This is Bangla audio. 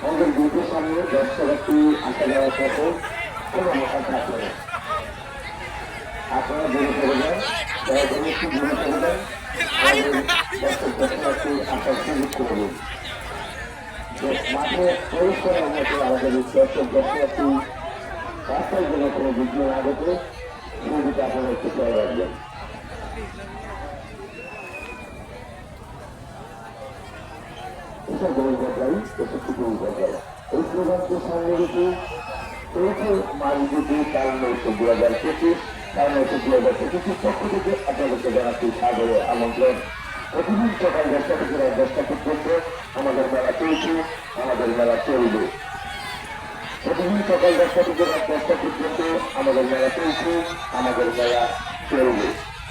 আমাদের দুটোর সামনে দশটা ব্যক্তি আসা যাওয়ার সাথে কোনো মশা থাকবে আপনারা দূরে চলে একটু মাঠে প্রবেশ করার মতো আমাদের এই দর্শক দর্শনার্থী রাস্তায় যেন কোনো বিঘ্ন না ঘটে সেদিকে আপনারা একটু খেয়াল রাখবেন এসব গরিব বদলাই এসব গরিব বদলাই এই স্লোগানকে সামনে রেখে চলছে মালদ্বীপে কাল নয়শো দু হাজার পঁচিশ কাল নয়শো দু হাজার পঁচিশের পক্ষ থেকে আপনাদেরকে জানাচ্ছি, সাগরে আমন্ত্রণ প্রতিদিন সকাল দশটা থেকে রাত দশটা পর্যন্ত আমাদের মেলা চলছে, আমাদের মেলা চলবে। প্রতিদিন সকাল দশটা থেকে রাত দশটা পর্যন্ত আমাদের মেলা চলছে, আমাদের মেলা চলবে।